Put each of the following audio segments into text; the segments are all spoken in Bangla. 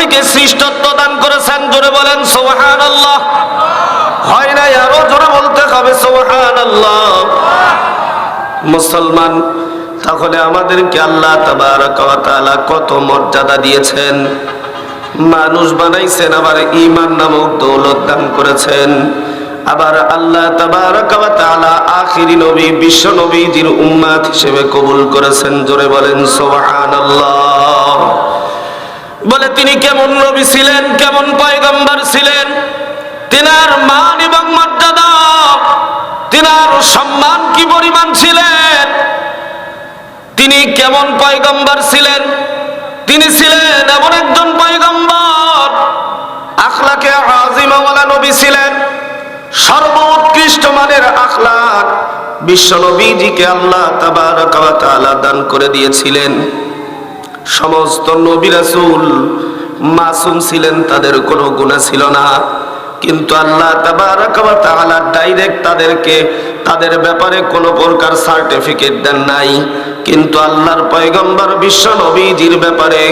থেকে সৃষ্টত্ব দান করেছেন, জোরে বলেন সোহান আল্লাহ হয় নাই আরও জোরে বলতে হবে সোহান আল্লাহ মুসলমান, তাহলে আমাদেরকে আল্লাহ তাআলা কত মর্যাদা দিয়েছেন? মানুষ বানাইছেন, আবার ঈমান নামক দৌলত দান করেছেন। আবার আল্লাহ আখিরি নবী, বিশ্ব নবীজির উম্মত হিসেবে কবুল করেছেন, জোরে বলেন, সুবহানাল্লাহ। বলে, তিনি কেমন নবী ছিলেন, কেমন পয়গম্বর ছিলেন? তিনার মান এবং মর্যাদা, তিনার সম্মান কি পরিমাণ ছিলেন? তিনি কেমন পয়গম্বর ছিলেন? তিনি ছিলেন এমন একজন পয়গম্বর, আখলাকে আজিমাওয়ালা নবী ছিলেন, সর্বোৎকৃষ্ট মানের আখলাক, বিশ্ব নবীজিকে আল্লাহ তাবারক ওয়া তাআলা দান করে দিয়েছিলেন। সমস্ত নবী রাসূল মাসুম ছিলেন, তাদের কোনো গুনাহ ছিল না। কিন্তু আল্লাহ তাআলা ডাইরেক্ট তাদেরকে তাদের ব্যাপারে কোনো প্রকার সার্টিফিকেট দেন নাই। কিন্তু আল্লাহর পয়গম্বর বিশ্ব নবীজির ব্যাপারে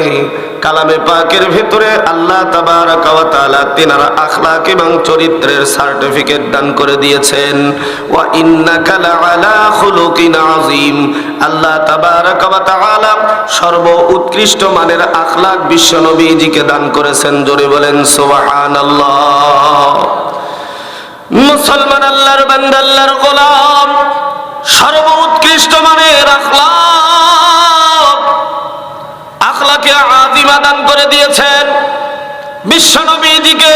কালামে পাকের ভেতরে আল্লাহ তাবারক ওয়া তিনার আখলাক এবং চরিত্রের সার্টিফিকেট দান করে দিয়েছেন। আল্লাহ সর্ব উৎকৃষ্ট মানের আখলাক বিশ্ব নবীজিকে দান করেছেন। জোরে বলেন, সুবহানাল্লাহ। মুসলমান আল্লাহর বান্দা, আল্লাহর গোলাম, সর্ব উৎকৃষ্ট মানের দান করে দিয়েছেন। বিশ্বনবীজিকে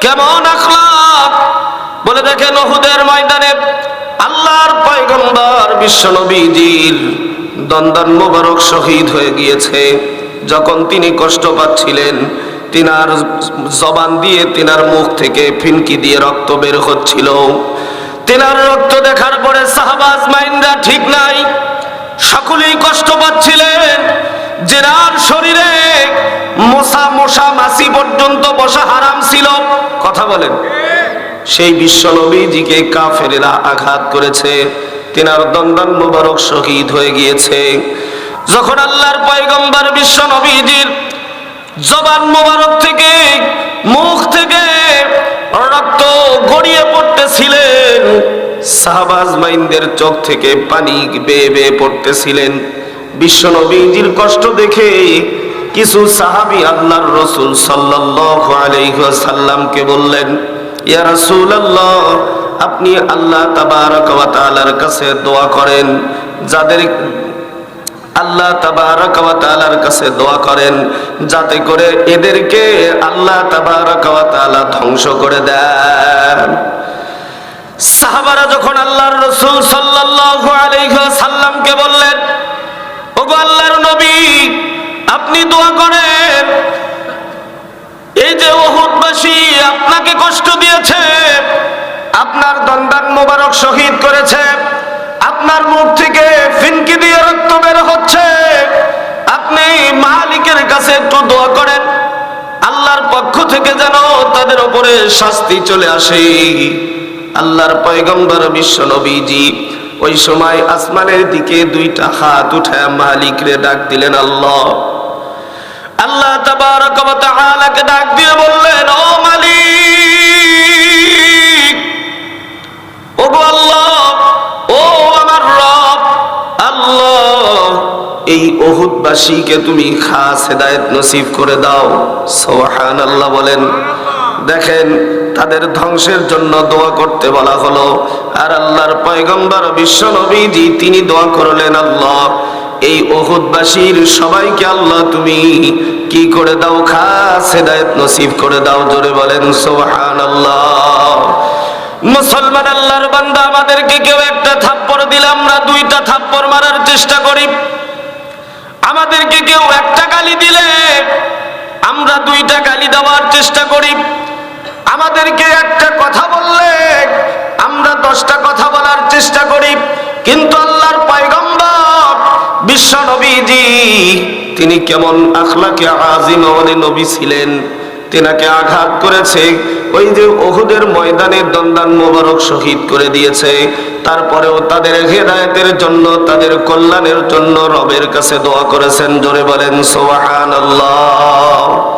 কেমন আখলাক? বলে দেখেন ওহুদের ময়দানে আল্লাহর পয়গম্বর বিশ্বনবীজির দন্দন মোবারক শহীদ হয়ে গিয়েছে। যখন তিনি কষ্ট পাচ্ছিলেন, তিনার জবান দিয়ে তিনার মুখ থেকে ফিনকি দিয়ে রক্ত বের হচ্ছিল। তিনার রক্ত দেখার পরে সাহাবাজ মাইন্ডা ঠিক নাই। সকলেই কষ্ট পাচ্ছিলেন। জেনার শরীরে পর্যন্ত বসা হারাম ছিল। কথা বলেন। সেই বিশ্ব নবীজিকে কাফেরেরা আঘাত করেছে। তিনার দন্দন মুবারক শহীদ হয়ে গিয়েছে। যখন আল্লাহর পয়গম্বর বিশ্ব নবীজির জবান মোবারক থেকে, মুখ থেকে রক্ত গড়িয়ে পড়তেছিলেন, সাহাবাজ মাইনদের চোখ থেকে পানি বেয়ে বেয়ে পড়তেছিলেন। বিশ্ব নবীজির কষ্ট দেখে কিছু সাহাবি আল্লাহর রসুল সাল্লামকে বললেন, ইয়া আপনি আল্লাহ তাবারক ওয়া তাআলার কাছে দোয়া করেন। যাদের, আল্লাহ তাবারক ওয়া কাছে দোয়া করেন, যাতে করে এদেরকে আল্লাহ তাআলা ধ্বংস করে দেন। সাহাবারা যখন আল্লাহর রাসূল সাল্লাল্লাহু আলাইহি সাল্লামকে বললেন, ওগো আল্লাহর নবী আপনি দোয়া করেন। এই যে ওহুদবাসী আপনাকে কষ্ট দিয়েছে, আপনার দন্দান মোবারক শহীদ করেছে, আপনার মুখ থেকে ফিনকি দিয়ে রক্ত বের হচ্ছে। আপনি মালিকের কাছে একটু দোয়া করেন, আল্লাহর পক্ষ থেকে যেন তাদের উপরে শাস্তি চলে আসে। আল্লাহর পয়গম্বর বিশ্ব নবীজি, ওই সময় আসমানের দিকে দুইটা হাত উঠায় মালিকরে ডাক দিলেন, আল্লাহ। এই তুমি খাস নসিব করে দাও। বলেন। দেখেন, তাদের ধ্বংসের জন্য দোয়া করতে বলা হলো, আর আল্লাহর পয়গম্বর বিশ্ব নবীজি, তিনি দোয়া করলেন, আল্লাহ, এই ওহুদবাসীর সবাইকে আল্লাহ তুমি কি করে দাও খাস হেদায়েত নসিব করে দাও, জোরে বলেন, সুবহানাল্লাহ। মুসলমান আল্লাহর বান্দা, আমাদেরকে কেউ একটা থাপ্পড় দিলে আমরা দুইটা থাপ্পড় মারার চেষ্টা করি। আমাদেরকে কেউ একটা গালি দিলে আমরা দুইটা গালি দেওয়ার চেষ্টা করি। আমাদেরকে একটা কথা বললে আমরা দশটা কথা বলার চেষ্টা করি। কিন্তু আল্লাহর পয়গম্বর, বিশ্ব নবীজি তিনি কেমন আখলাকে আজিম আমাদের নবী ছিলেন। তেনাকে আঘাত করেছে। ওই যে ওহুদের ময়দানে দন্দান মোবারক শহীদ করে দিয়েছে। তারপরেও তাদের হেদায়তের জন্য, তাদের কল্যাণের জন্য রবের কাছে দোয়া করেছেন। জোরে বলেন সোহান আল্লাহ